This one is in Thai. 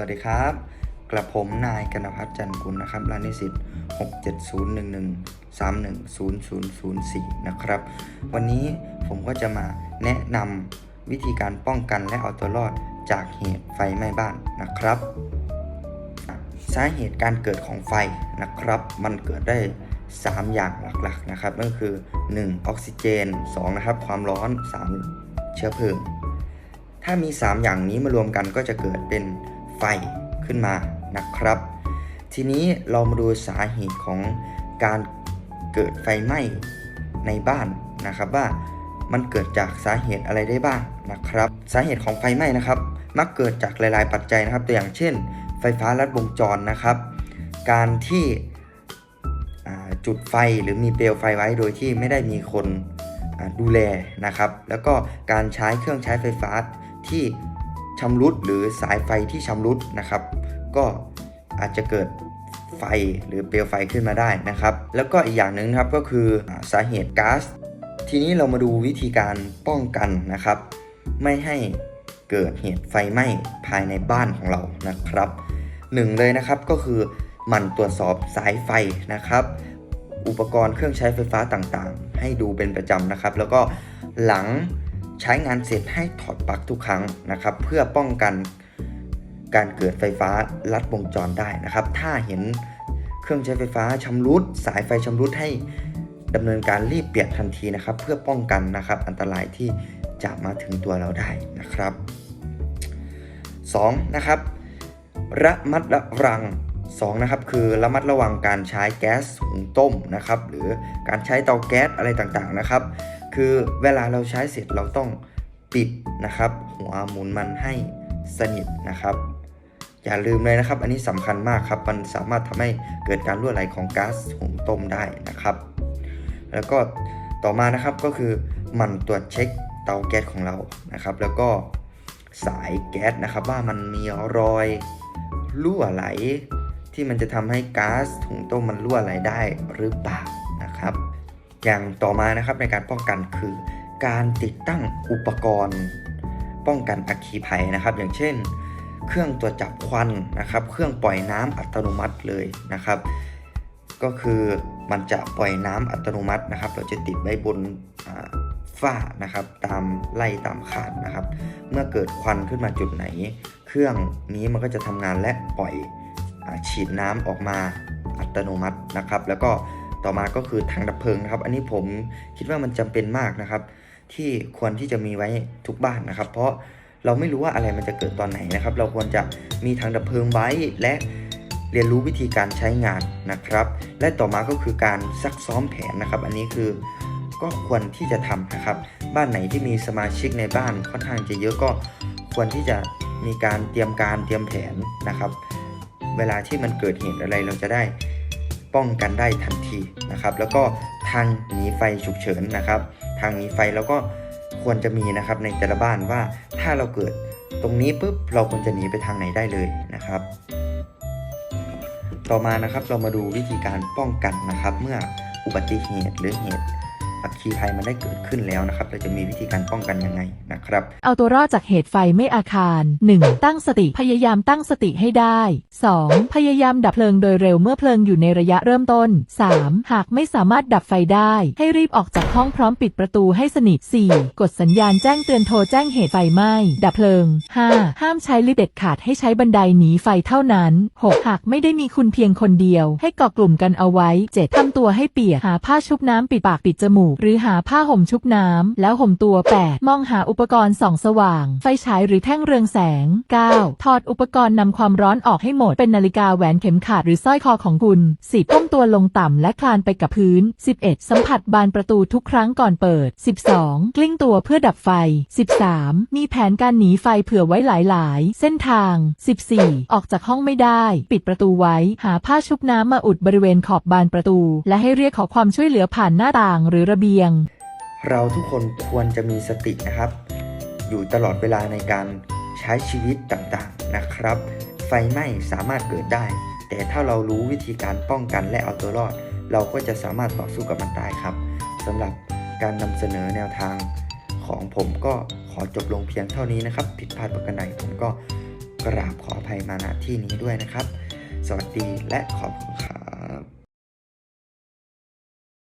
วัสดีครับ กระผมนายกนพัฒน์จันกุลนะครับรานนิสิต67011310004 นะครับ วันนี้ผมก็จะมาแนะนำวิธีการป้องกันและเอาตัวรอดจากเหตุไฟไหม้บ้านนะครับ สาเหตุการเกิดของไฟนะครับ มันเกิดได้ 3 อย่างหลักๆนะครับนั่นก็คือ 1. ออกซิเจน 2. นะครับ ความร้อน 3. เชื้อเพลิง ถ้ามี 3 อย่างนี้มารวมกันก็จะเกิดเป็น ไฟขึ้นมานะครับ ทีนี้เรามาดูสาเหตุของการเกิดไฟไหม้ในบ้านนะครับว่ามันเกิดจากสาเหตุอะไรได้บ้างนะครับ สาเหตุของไฟไหม้นะครับ มักเกิดจากหลาย ๆ ปัจจัยนะครับ ตัวอย่างเช่น ไฟฟ้าลัดวงจรนะครับ การที่จุดไฟหรือมีเปลวไฟไว้โดยที่ไม่ได้มีคนดูแลนะครับ แล้วก็การใช้เครื่องใช้ไฟฟ้าที่ ชำรุดหรือสายไฟที่ชำรุดนะครับ ก็อาจจะเกิดไฟหรือเปลวไฟขึ้นมาได้นะครับ แล้วก็อีกอย่างหนึ่งครับก็คือสาเหตุก๊าซทีนี้เรามาดูวิธีการป้องกันนะครับ ไม่ให้เกิดเหตุไฟไหม้ภายในบ้านของเรานะครับหนึ่งเลยนะครับก็คือหมั่นตรวจสอบสายไฟนะครับ อุปกรณ์เครื่องใช้ไฟฟ้าต่างๆ ให้ดูเป็นประจำนะครับ แล้วก็หลัง ใช้งานเสร็จให้ถอดปลั๊กทุกครั้งนะครับ เพื่อป้องกันการเกิดไฟฟ้าลัดวงจรได้นะครับ ถ้าเห็นเครื่องใช้ไฟฟ้าชำรุด สายไฟชำรุดให้ดำเนินการรีบเปลี่ยนทันทีนะครับ เพื่อป้องกันนะครับอันตรายที่จะมาถึงตัวเราได้นะครับ 2. นะครับระมัดระวัง2นะครับคือระมัดระวังการใช้แก๊สหุงต้มนะครับ หรือการใช้เตาแก๊สอะไรต่างๆนะครับ คือเวลาเราใช้เสร็จเราต้องปิดนะครับ หัวหมุนมันให้สนิทนะครับ อย่าลืมเลยนะครับ อันนี้สำคัญมากครับ มันสามารถทำให้เกิดการรั่วไหลของก๊าซหุงต้มได้นะครับ แล้วก็ต่อมานะครับก็คือหมั่นตรวจเช็คเตาแก๊สของเรานะครับ แล้วก็สายแก๊สนะครับ ว่ามันมีรอยรั่วไหล ที่มันจะทำให้ก๊าซถุงต้มมันรั่วไหลได้หรือเปล่านะครับ อย่างต่อมานะครับในการป้องกันคือ การติดตั้งอุปกรณ์ ป้องกันอัคคีภัยนะครับ อย่างเช่น เครื่องตรวจจับควันนะครับ เครื่องปล่อยน้ำอัตโนมัติเลยนะครับ ก็คือมันจะปล่อยน้ำอัตโนมัตินะครับ เราจะติดไว้บนฝ้านะครับ ตามไล่ตามขาดนะครับ เมื่อเกิดควันขึ้นมาจุดไหน เครื่องนี้มันก็จะทำงานและปล่อยอฉีดน้ำออกมาอัตโนมัตินะครับ แล้วก็ ต่อมาก็คือถังดับเพลิงนะครับ อันนี้ผมคิดว่ามันจำเป็นมากนะครับ ที่ควรที่จะมีไว้ทุกบ้านนะครับ เพราะเราไม่รู้ว่าอะไรมันจะเกิดตอนไหนนะครับ เราควรจะมีถังดับเพลิงไว้และเรียนรู้วิธีการใช้งานนะครับ และต่อมาก็คือการซักซ้อมแผนนะครับ อันนี้คือก็ควรที่จะทำนะครับ บ้านไหนที่มีสมาชิกในบ้านค่อนข้างจะเยอะก็ควรที่จะมีการเตรียมการเตรียมแผนนะครับ เวลาที่มันเกิดเหตุอะไรเราจะได้ ป้องกันได้ทันทีนะครับ แล้วก็ทางหนีไฟฉุกเฉินนะครับ ทางหนีไฟเราก็ควรจะมีนะครับในแต่ละบ้านว่าถ้าเราเกิดตรงนี้ปุ๊บเราควรจะหนีไปทางไหนได้เลยนะครับ ต่อมานะครับเรามาดูวิธีการป้องกันนะครับ เมื่ออุบัติเหตุหรือเหตุ อัคคีภัยมันได้เกิดขึ้นแล้วนะครับ เราจะมีวิธีการป้องกันยังไงนะครับ เอาตัวรอดจากเหตุไฟไหม่อาคาร 1. ตั้งสติพยายามตั้งสติให้ได้ 2. พยายามดับเพลิงโดยเร็วเมื่อเพลิงอยู่ในระยะเริ่มต้น 3. หากไม่สามารถดับไฟได้ ให้รีบออกจากห้องพร้อมปิดประตูให้สนิท 4. กดสัญญาณแจ้งเตือนโทรแจ้งเหตุไฟไหม้ดับเพลิง 5. ห้ามใช้ลิฟต์เด็ดขาดให้ใช้บันไดหนีไฟเท่านั้น 6. หากไม่ได้มีคุณเพียงคนเดียว ให้เกาะกลุ่มกันเอาไว้ 7. ทำตัวให้เปียกหาผ้าชุบน้ำปิดปากปิดจมูกหรือหาผ้าห่มชุบน้ำแล้วห่มตัว 8. มองหาอุปกรณ์ส่องสว่าง ไฟฉายหรือแท่งเรืองแสง 9. ถอดอุปกรณ์นำความร้อนออกให้หมด เป็นนาฬิกาแหวนเข็มขัดหรือสร้อยคอของคุณ 10. ก้มตัวลงต่ำและคลานไปกับพื้น 11. สัมผัสบานประตูทุกครั้งก่อนเปิด 12. กลิ้งตัวเพื่อดับไฟ 13. มีแผนการหนีไฟเผื่อไว้หลายๆ เส้นทาง 14. ออกจากห้องไม่ได้ ปิดประตูไว้ หาผ้าชุบน้ำมาอุดบริเวณขอบบานประตู และให้เรียกขอความช่วยเหลือผ่านหน้าต่างหรือระเบียง เราทุกคนควรจะมีสตินะครับ อยู่ตลอดเวลาในการใช้ชีวิตต่างๆนะครับ ไฟไหม้สามารถเกิดได้ แต่ถ้าเรารู้วิธีการป้องกันและเอาตัวรอด เราก็จะสามารถต่อสู้กับมันได้ครับสำหรับการนำเสนอแนวทางของผมก็ขอจบลงเพียงเท่านี้นะครับ ผิดพลาดประการใดผมก็กราบขออภัยมาณที่นี้ด้วยนะครับ สวัสดีและขอบคุณครับ